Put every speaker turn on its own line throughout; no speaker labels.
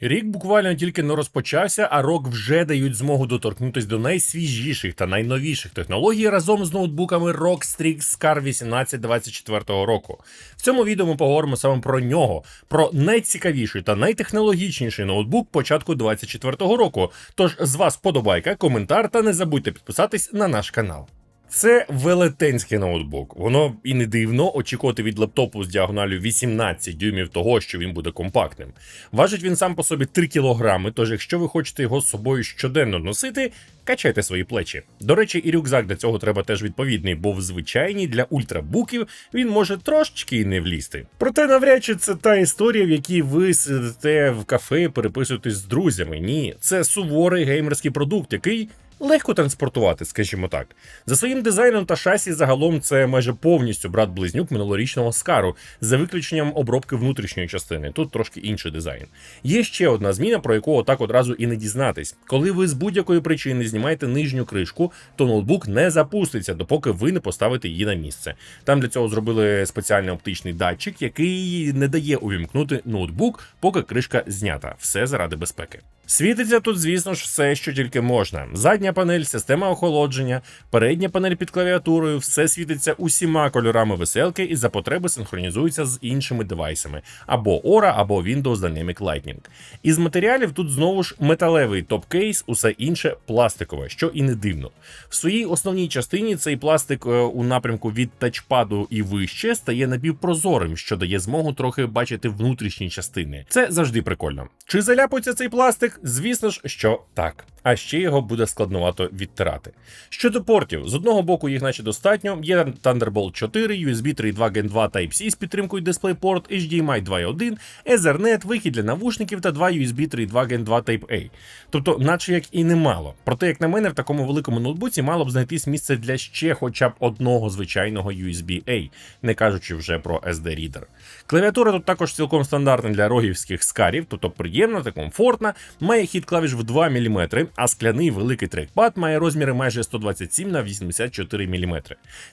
Рік буквально тільки не розпочався, а рок вже дають змогу доторкнутись до найсвіжіших та найновіших технологій разом з ноутбуками ROG Strix Scar 1824 року. В цьому відео ми поговоримо саме про нього, про найцікавіший та найтехнологічніший ноутбук початку 2024 року. Тож з вас подобайка, коментар та не забудьте підписатись на наш канал. Це велетенський ноутбук. Воно і не дивно очікувати від лептопу з діагоналю 18 дюймів того, що він буде компактним. Важить він сам по собі 3 кілограми, тож якщо ви хочете його з собою щоденно носити, качайте свої плечі. До речі, і рюкзак для цього треба теж відповідний, бо в звичайній для ультрабуків він може трошечки і не влізти. Проте навряд чи це та історія, в якій ви сидите в кафе переписуєтесь з друзями. Ні, це суворий геймерський продукт, який легко транспортувати, скажімо так. За своїм дизайном та шасі загалом це майже повністю брат-близнюк минулорічного скару, за виключенням обробки внутрішньої частини. Тут трошки інший дизайн. Є ще одна зміна, про яку отак одразу і не дізнатись. Коли ви з будь-якої причини знімаєте нижню кришку, то ноутбук не запуститься, допоки ви не поставите її на місце. Там для цього зробили спеціальний оптичний датчик, який не дає увімкнути ноутбук, поки кришка знята. Все заради безпеки. Світиться тут, звісно ж, все, що тільки можна. Задня панель, система охолодження, передня панель під клавіатурою, все світиться усіма кольорами веселки і за потреби синхронізується з іншими девайсами або Aura, або Windows Dynamic Lightning. Із матеріалів тут знову ж металевий топ-кейс, усе інше пластикове, що і не дивно. В своїй основній частині цей пластик е, у напрямку від тачпаду і вище стає напівпрозорим, що дає змогу трохи бачити внутрішні частини. Це завжди прикольно. Чи заляпується цей пластик? Звісно ж, що так. А ще його буде складновато відтирати. Щодо портів, з одного боку їх наче достатньо. Є Thunderbolt 4, USB 3.2 Gen 2 Type-C з підтримкою DisplayPort, HDMI 2.1, Ethernet, вихід для навушників та два USB 3.2 Gen 2 Type-A. Тобто, наче як і немало. Проте, як на мене, в такому великому ноутбуці мало б знайтись місце для ще хоча б одного звичайного USB-A, не кажучи вже про SD-рідер. Клавіатура тут також цілком стандартна для рогівських скарів, тобто приємна та комфортна, має хід клавіш в 2 мм, а скляний великий трекпад має розміри майже 127 на 84 мм.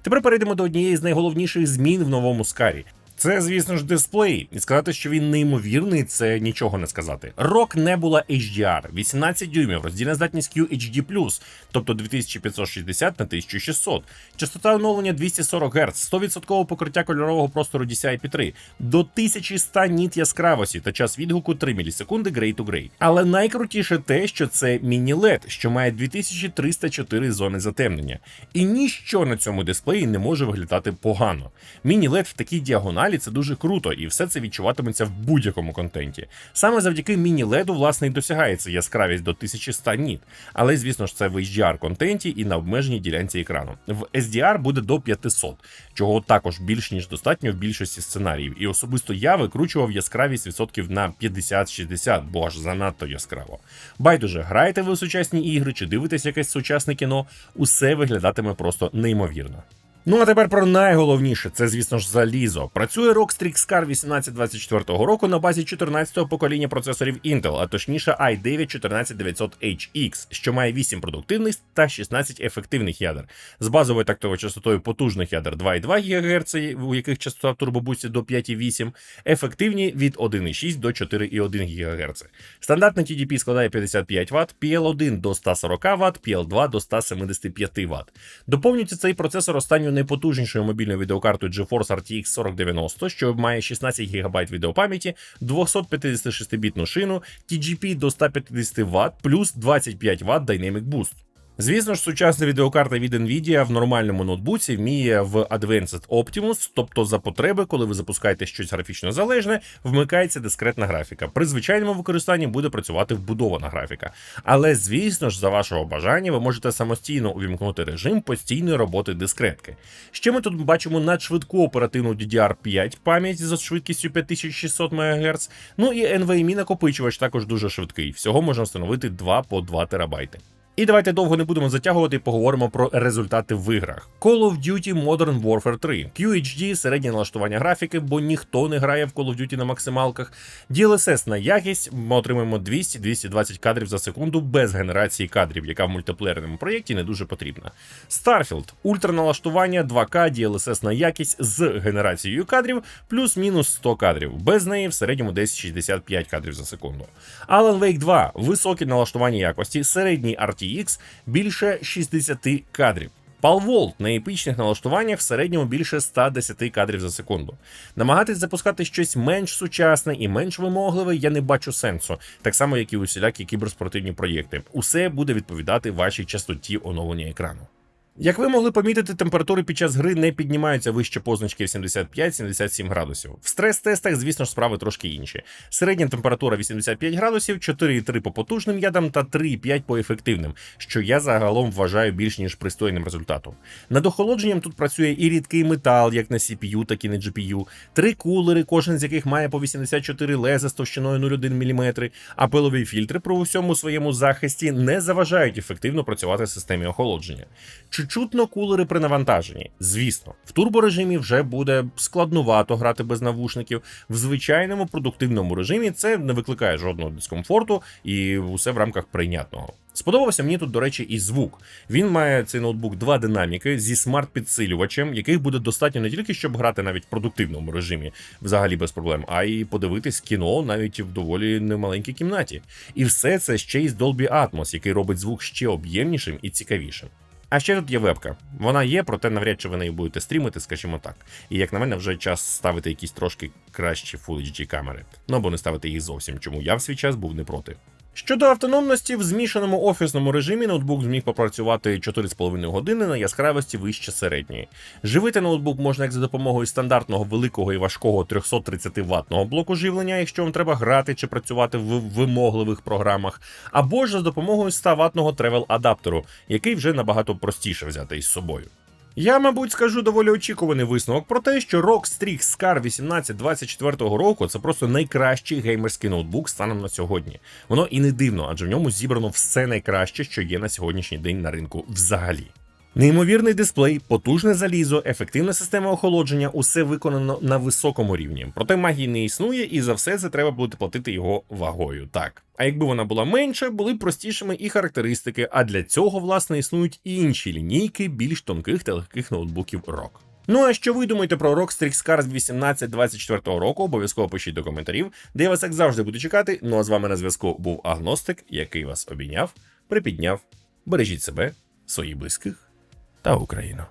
Тепер перейдемо до однієї з найголовніших змін в новому скарі. Це, звісно ж, дисплей, і сказати, що він неймовірний, це нічого не сказати. Рок не була HDR, 18 дюймів, роздільна здатність QHD+, тобто 2560 на 1600, частота оновлення 240 Гц, 100% покриття кольорового простору DCI-P3, до 1100 ніт яскравості та час відгуку 3 мілісекунди Gray to Gray. Але найкрутіше те, що це міні-LED, що має 2304 зони затемнення. І ніщо на цьому дисплеї не може виглядати погано. Міні-LED в такій діагоналі це дуже круто, і все це відчуватиметься в будь-якому контенті. Саме завдяки міні-леду, власне, і досягається яскравість до 1100 ніт. Але, звісно ж, це в HDR контенті і на обмеженій ділянці екрану. В SDR буде до 500, чого також більш ніж достатньо в більшості сценаріїв. І особисто я викручував яскравість відсотків на 50-60, бо аж занадто яскраво. Байдуже, граєте ви у сучасні ігри чи дивитесь якесь сучасне кіно, усе виглядатиме просто неймовірно. Ну а тепер про найголовніше, це, звісно ж, залізо. Працює ROG Strix Scar 1824 року на базі 14-го покоління процесорів Intel, а точніше i9 14900HX, що має 8 продуктивних та 16 ефективних ядер. З базовою тактовою частотою потужних ядер 2,2 ГГц, у яких частота в турбобусі до 5,8, ефективні від 1,6 до 4,1 ГГц. Стандартний TDP складає 55 Вт, PL1 до 140 Вт, PL2 до 175 Вт. Доповнюється цей процесор останньою найпотужнішою мобільною відеокартою GeForce RTX 4090, що має 16 ГБ відеопам'яті, 256-бітну шину, TGP до 150 Вт плюс 25 Вт Dynamic Boost. Звісно ж, сучасна відеокарта від Nvidia в нормальному ноутбуці вміє в Advanced Optimus, тобто за потреби, коли ви запускаєте щось графічно залежне, вмикається дискретна графіка. При звичайному використанні буде працювати вбудована графіка. Але, звісно ж, за вашого бажання, ви можете самостійно увімкнути режим постійної роботи дискретки. Ще ми тут бачимо надшвидку оперативну DDR5 пам'ять за швидкістю 5600 МГц. Ну і NVMe накопичувач також дуже швидкий. Всього можна встановити 2 по 2 терабайти. І давайте довго не будемо затягувати, поговоримо про результати в іграх. Call of Duty Modern Warfare 3, QHD, середнє налаштування графіки, бо ніхто не грає в Call of Duty на максималках. DLSS на якість ми отримаємо 200-220 кадрів за секунду без генерації кадрів, яка в мультиплеєрному проєкті не дуже потрібна. Starfield ультраналаштування 2К, DLSS на якість з генерацією кадрів, плюс-мінус 100 кадрів. Без неї в середньому десь 65 кадрів за секунду. Alan Wake 2 високі налаштування якості, середній RTX більше 60 кадрів. Палволт на епічних налаштуваннях в середньому більше 110 кадрів за секунду. Намагатись запускати щось менш сучасне і менш вимогливе я не бачу сенсу, так само як і усілякі кіберспортивні проєкти. Усе буде відповідати вашій частоті оновлення екрану. Як ви могли помітити, температури під час гри не піднімаються вище позначки в 75-77 градусів. В стрес-тестах, звісно ж, справи трошки інші. Середня температура 85 градусів, 4,3 по потужним ядам та 3,5 по ефективним, що я загалом вважаю більш ніж пристойним результатом. Над охолодженням тут працює і рідкий метал, як на CPU, так і на GPU, три кулери, кожен з яких має по 84 леза з товщиною 0,1 мм, а пилові фільтри при усьому своєму захисті не заважають ефективно працювати в системі охолодження. Чутно кулери при навантаженні? Звісно, в турборежимі вже буде складнувато грати без навушників. В звичайному продуктивному режимі це не викликає жодного дискомфорту і усе в рамках прийнятного. Сподобався мені тут, до речі, і звук. Він має цей ноутбук два динаміки зі смарт-підсилювачем, яких буде достатньо не тільки щоб грати навіть в продуктивному режимі, взагалі без проблем, а й подивитись кіно навіть в доволі немаленькій кімнаті. І все це ще й з Dolby Atmos, який робить звук ще об'ємнішим і цікавішим. А ще тут є вебка. Вона є, проте навряд чи ви нею будете стрімити, скажімо так. І як на мене, вже час ставити якісь трошки кращі Full HD камери. Ну або не ставити їх зовсім, чому я в свій час був не проти. Щодо автономності, в змішаному офісному режимі ноутбук зміг попрацювати 4,5 години на яскравості вище середньої. Живити ноутбук можна як за допомогою стандартного великого і важкого 330 ваттного блоку живлення, якщо вам треба грати чи працювати в вимогливих програмах, або ж за допомогою 100 ваттного тревел адаптеру, який вже набагато простіше взяти із собою. Я, мабуть, скажу доволі очікуваний висновок про те, що ROG Strix Scar 1824 року це просто найкращий геймерський ноутбук станом на сьогодні. Воно і не дивно, адже в ньому зібрано все найкраще, що є на сьогоднішній день на ринку взагалі. Неймовірний дисплей, потужне залізо, ефективна система охолодження усе виконано на високому рівні. Проте магії не існує, і за все це треба буде платити його вагою. Так. А якби вона була менша, були б простішими і характеристики. А для цього, власне, існують і інші лінійки більш тонких та легких ноутбуків ROG. Ну а що ви думаєте про ROG Strix Cars 1824 року? Обов'язково пишіть до коментарів, де я вас як завжди буду чекати. Ну а з вами на зв'язку був Агностик, який вас обійняв, припідняв. Бережіть себе, своїх близьких та Україну.